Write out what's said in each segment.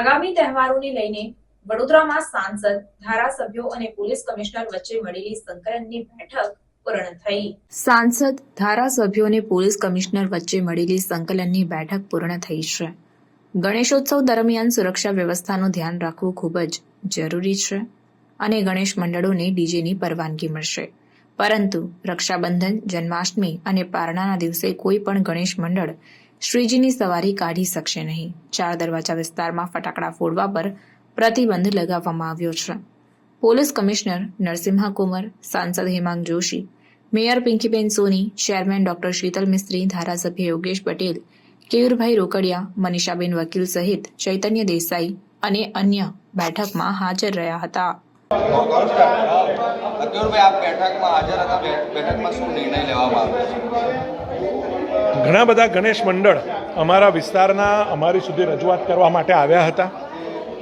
આગામી તહેવારોને લઈને વડોદરામાં સાંસદ, ધારાસભ્યો અને પોલીસ કમિશનર વચ્ચે મળેલી સંકલનની બેઠક પૂર્ણ થઈ. સાંસદ, ધારાસભ્યો અને પોલીસ કમિશનર વચ્ચે મળેલી સંકલનની બેઠક પૂર્ણ થઈ છે. ગણેશોત્સવ દરમિયાન સુરક્ષા વ્યવસ્થાનું ધ્યાન રાખવું ખૂબ જ જરૂરી છે અને ગણેશ મંડળોને ડીજેની પરવાનગી મળશે. પરંતુ રક્ષાબંધન, જન્માષ્ટમી અને પારણાના દિવસે કોઈ પણ ગણેશ મંડળ શ્રીજીની સવારી કાઢી શકશે નહીં. ચાર દરવાજા વિસ્તારમાં ફટાકડા ફોડવા પર પ્રતિબંધ લગાવવામાં આવ્યો છે. પોલીસ કમિશનર નરસિંહા કુંવર, સાંસદ Hemang Joshi, mayor Pinkiben Soni, chairman doctor Shital Mistry, ધારાસભ્ય યોગેશ પટેલ, કેયુરભાઈ રોકડિયા, મનીષાબેન વકીલ સહિત ચૈતન્ય દેસાઈ અને અન્ય બેઠકમાં હાજર રહ્યા હતા. બેઠકમાં શું નિર્ણય લેવામાં આવ્યો ઘણા બધા ગણેશ મંડળ અમારા વિસ્તારના અમારી સુધી રજૂઆત કરવા માટે આવ્યા હતા.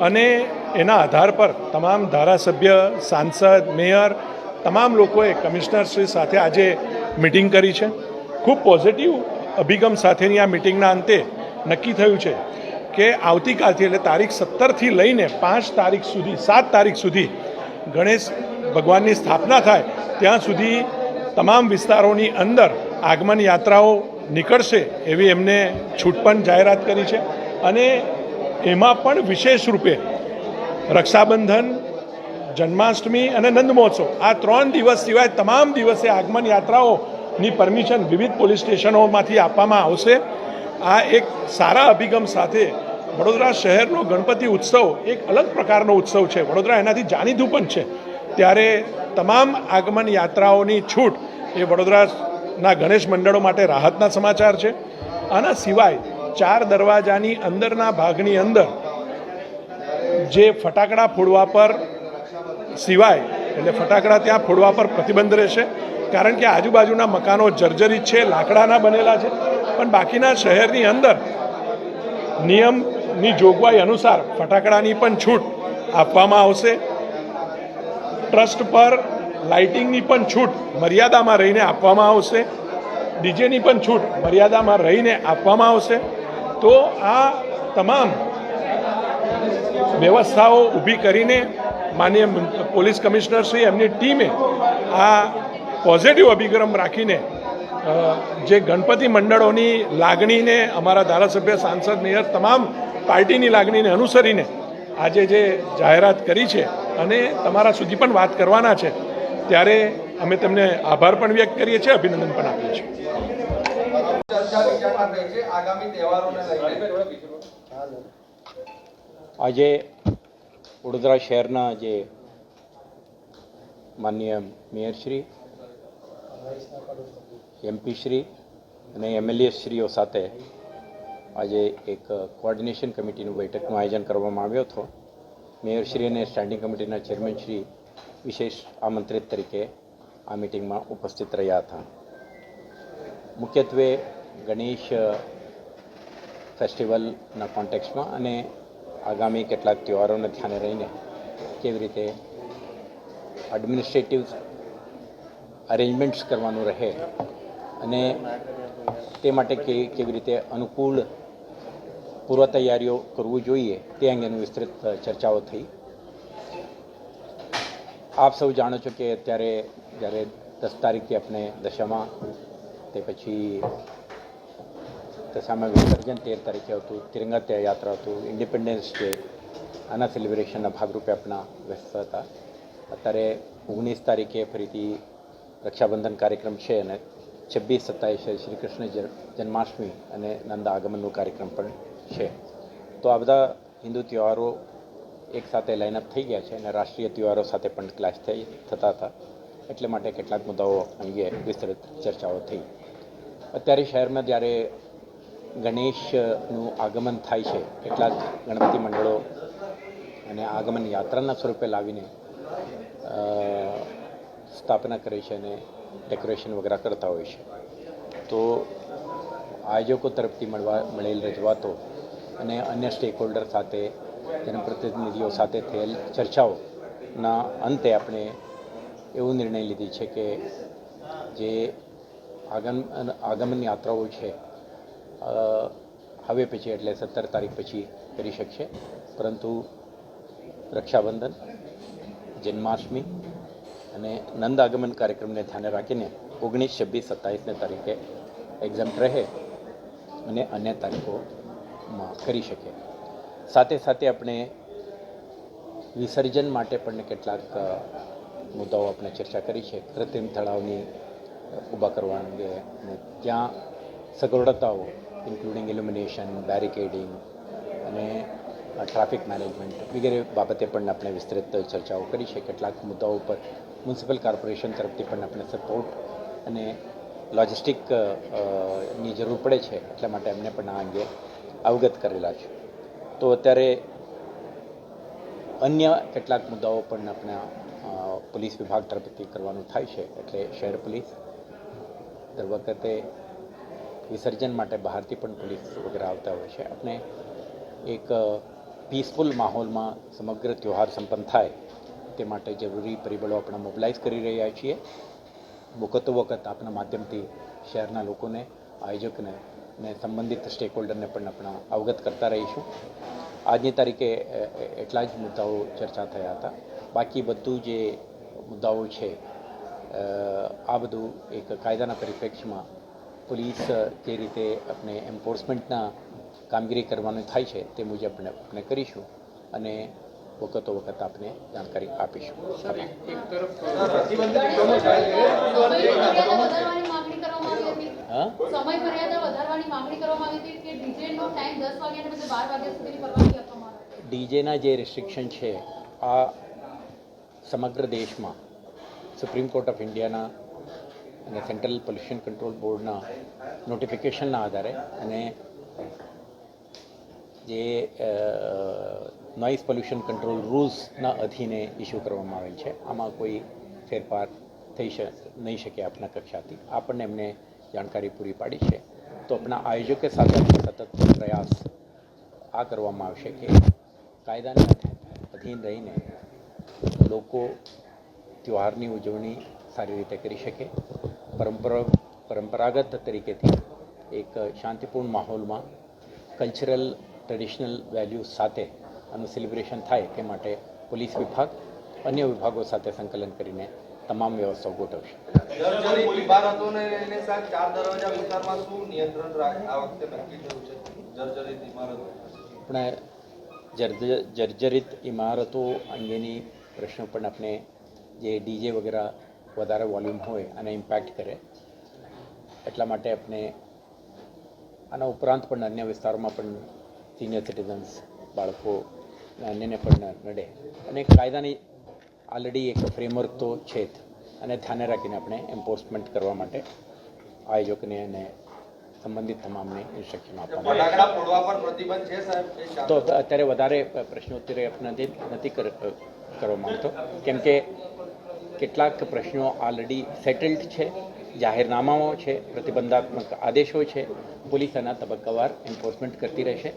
અને એના આધાર પર તમામ ધારાસભ્ય, સાંસદ, મેયર, તમામ લોકોએ કમિશનરશ્રી સાથે આજે મિટિંગ કરી છે. ખૂબ પોઝિટિવ અભિગમ સાથેની આ મિટિંગના અંતે નક્કી થયું છે કે આવતીકાલથી એટલે તારીખ સત્તરથી લઈને પાંચ તારીખ સુધી, સાત તારીખ સુધી ગણેશ ભગવાનની સ્થાપના થાય, ત્યાં સુધી તમામ વિસ્તારોની અંદર આગમન યાત્રાઓ નીકળશે એવી એમને છૂટ પણ જાહેરાત કરી છે. અને એમાં પણ વિશેષ રૂપે રક્ષાબંધન, જન્માષ્ટમી અને નંદ મહોત્સવ, આ ત્રણ દિવસ સિવાય તમામ દિવસે આગમન યાત્રાઓની પરમિશન વિવિધ પોલીસ સ્ટેશનોમાંથી આપવામાં આવશે. આ એક સારા અભિગમ સાથે વડોદરા શહેરનો ગણપતિ ઉત્સવ એક અલગ પ્રકારનો ઉત્સવ છે. વડોદરા એનાથી જાણીતું પણ છે. ત્યારે તમામ આગમન યાત્રાઓની છૂટ એ વડોદરાના ગણેશ મંડળો માટે રાહતના સમાચાર છે. આના સિવાય ચાર દરવાજાની અંદરના ભાગની અંદર જે ફટાકડા ફોડવા પર સિવાય, એટલે ફટાકડા ત્યાં ફોડવા પર પ્રતિબંધ રહેશે. કારણ કે આજુબાજુના મકાનો જર્જરિત છે, લાકડાના બનેલા છે. પણ બાકીના શહેરની અંદર નિયમની જોગવાઈ અનુસાર ફટાકડાની પણ છૂટ આપવામાં આવશે. ટ્રસ્ટ પર લાઇટિંગની પણ છૂટ મર્યાદામાં રહીને આપવામાં આવશે. ડીજેની પણ છૂટ મર્યાદામાં રહીને આપવામાં આવશે. તો આ તમામ વ્યવસ્થાઓ ઊભી કરીને માનીય પોલીસ કમિશનર શ્રી એમની ટીમે આ પોઝિટિવ અભિગમ રાખીને જે ગણપતિ મંડળોની લાગણીને અમારા ધારાસભ્ય, સાંસદ, મેયર તમામ પાર્ટીની લાગણીને અનુસરીને આજે જે જાહેરાત કરી છે અને તમારા સુધી પણ વાત કરવાના છે ત્યારે અમે તેમને આભાર પણ વ્યક્ત કરીએ છીએ, અભિનંદન પણ આપીએ છીએ. આજે વડોદરા શહેરના જે માનનીય મેયરશ્રી એમપીશ્રી અને એમએલએ શ્રીઓ સાથે આજે એક કોઓર્ડિનેશન કમિટીનું બેઠકનું આયોજન કરવામાં આવ્યો હતો. મેયરશ્રી અને સ્ટેન્ડિંગ કમિટીના ચેરમેનશ્રી વિશેષ આમંત્રિત તરીકે આ મિટિંગમાં ઉપસ્થિત રહ્યા હતા. મુખ્યત્વે ગણેશ ફેસ્ટિવલના કોન્ટેક્સમાં અને આગામી કેટલાક તહેવારોને ધ્યાને રહીને કેવી રીતે એડમિનિસ્ટ્રેટિવ અરેન્જમેન્ટ્સ કરવાનું રહે અને તે માટે કેવી રીતે અનુકૂળ પૂર્વ તૈયારીઓ કરવું જોઈએ તે અંગેનું વિસ્તૃત ચર્ચાઓ થઈ. આપ સૌ જાણો છો કે અત્યારે જ્યારે દસ તારીખથી આપણે દશામાં તે પછી દશામાં વિસર્જન તેર તારીખે આવતું, તિરંગા ત્યા યાત્રા હતું ઇન્ડિપેન્ડન્સ ડે આના સેલિબ્રેશનના ભાગરૂપે આપણા વ્યસ્ત હતા. અત્યારે ઓગણીસ તારીખે ફરીથી રક્ષાબંધન કાર્યક્રમ છે અને છવ્વીસ સત્તાવીસે શ્રી કૃષ્ણ જન્માષ્ટમી અને નંદ આગમનનો કાર્યક્રમ પણ છે. તો આ બધા હિન્દુ તહેવારો એક સાથે લાઇનઅપ થઈ ગયા છે અને રાષ્ટ્રીય તહેવારો સાથે પણ ક્લાસ થઈ થતા હતા. એટલે માટે કેટલાક મુદ્દાઓ અંગે વિસ્તૃત ચર્ચાઓ થઈ. અત્યારે શહેરમાં જ્યારે ગણેશનું આગમન થાય છે, કેટલાક ગણપતિ મંડળો અને આગમન યાત્રાના સ્વરૂપે લાવીને સ્થાપના કરે છે અને ડેકોરેશન વગેરે કરતા હોય છે. તો આયોજકો તરફથી મળવા, મળેલ રજૂઆતો અને અન્ય સ્ટેક હોલ્ડર સાથે જનપ્રતિનિધિઓ સાથે થયેલ ચર્ચાઓના અંતે આપણે એવું નિર્ણય લીધી છે કે જે આગમન આગમન યાત્રાઓ છે હવે પછી એટલે સત્તર તારીખ પછી કરી શકશે. પરંતુ રક્ષાબંધન, જન્માષ્ટમી અને નંદ આગમન કાર્યક્રમને ધ્યાને રાખીને ઓગણીસ, છવ્વીસ, સત્તાવીસને તારીખે એક્ઝામ રહે અને અન્ય તારીખોમાં કરી શકે. સાથે સાથે આપણે વિસર્જન માટે પણ કેટલાક મુદ્દાઓ આપણે ચર્ચા કરી છે. કૃત્રિમ તળાવની ઊભા કરવા અંગે અને ત્યાં સગવડતાઓ ઇન્ક્લુડિંગ ઇલ્યુમિનેશન બેરિકેડિંગ અને ટ્રાફિક મેનેજમેન્ટ વગેરે બાબતે પણ આપણે વિસ્તૃત ચર્ચાઓ કરી છે. કેટલાક મુદ્દાઓ ઉપર મ્યુનિસિપલ કોર્પોરેશન તરફથી પણ આપણે સપોર્ટ અને લોજિસ્ટિક અ, અ, ની જરૂર પડે છે. એટલા માટે એમને પણ આ અંગે અવગત કરેલા છે. તો અત્યારે અન્ય કેટલાક મુદ્દાઓ પણ આપણા પોલીસ વિભાગ તરફથી કરવાનું થાય છે. એટલે શહેર પોલીસ, દર વખતે વિસર્જન માટે બહારથી પણ પોલીસ વગેરે આવતા હોય છે. આપણે એક પીસફુલ માહોલમાં સમગ્ર ત્યોહાર સંપન્ન થાય તે માટે જરૂરી પરિબળો આપણે મોબિલાઇઝ કરી રહ્યા છીએ. વખતો વખત આપણા માધ્યમથી શહેરના લોકોને, આયોજકને અને સંબંધિત સ્ટેક હોલ્ડરને પણ આપણા અવગત કરતા રહીશું. આજની તારીખે એટલા જ મુદ્દાઓ ચર્ચા થયા હતા. બાકી બધું જે મુદ્દાઓ છે આ બધું એક કાયદાના પરિપ્રેક્ષ્યમાં પોલીસ જે રીતે આપણે એન્ફોર્સમેન્ટના કામગીરી કરવાનું થાય છે તે મુજબ આપણે આપણે કરીશું અને વખતો વખત આપને જાણકારી આપીશું. આભાર. વધારવાની માંગણી કરવામાં આવી હતી હા ડીજેના જે રિસ્ટ્રિક્શન છે, આ સમગ્ર દેશમાં સુપ્રીમ કોર્ટ ઓફ ઇન્ડિયાના અને સેન્ટ્રલ પોલ્યુશન કંટ્રોલ બોર્ડના નોટિફિકેશનના આધારે અને જે નોઇઝ પોલ્યુશન કંટ્રોલ રૂલ્સના અધીને ઇસ્યુ કરવામાં આવેલ છે. આમાં કોઈ ફેરફાર થઈ શ, નહીં શકે આપના કક્ષાથી. આપણને એમને જાણકારી પૂરી પાડી છે. તો આપણા આયોજકો સાથે સતત પ્રયાસ આ કરવામાં આવશે કે કાયદાના અધીન રહીને લોકો તહેવારની ઉજવણી સારી રીતે કરી શકે. પરંપરા પરંપરાગત તરીકેથી એક શાંતિપૂર્ણ માહોલમાં કલ્ચરલ ટ્રેડિશનલ વેલ્યુ સાથે આનું સેલિબ્રેશન થાય તે માટે પોલીસ વિભાગ અન્ય વિભાગો સાથે સંકલન કરીને તમામ વ્યવસ્થાઓ ગોઠવશે જર્જરિત જર્જરિત ઇમારતો. આપણે જર્જરિત ઇમારતો અંગેની પ્રશ્નો પણ આપણે જે ડીજે વગેરે વધારે વોલ્યુમ હોય અને ઇમ્પેક્ટ કરે, એટલા માટે આપણે આના ઉપરાંત પણ અન્ય વિસ્તારોમાં પણ સિનિયર સિટીઝન્સ બાળકો અને અન્યને પણ નડે. અને કાયદાની ઓલરેડી એક ફ્રેમવર્ક તો છે જ. અને ધ્યાને રાખીને આપણે એમ્પોર્સમેન્ટ કરવા માટે આયોજકને અને સંબંધિત તમામને ઇન્સ્ટ્રક્શન આપવામાં તો અત્યારે વધારે પ્રશ્નોત્તરી આપણે નથી નથી કરવા માંગતો. કેમ કે કેટલાક પ્રશ્નો ઓલરેડી સેટલ્ડ છે જાહેરનામાઓ છે પ્રતિબંધાત્મક આદેશો છે. પોલીસ આના તબક્કાવાર એન્ફોર્સમેન્ટ કરતી રહેશે.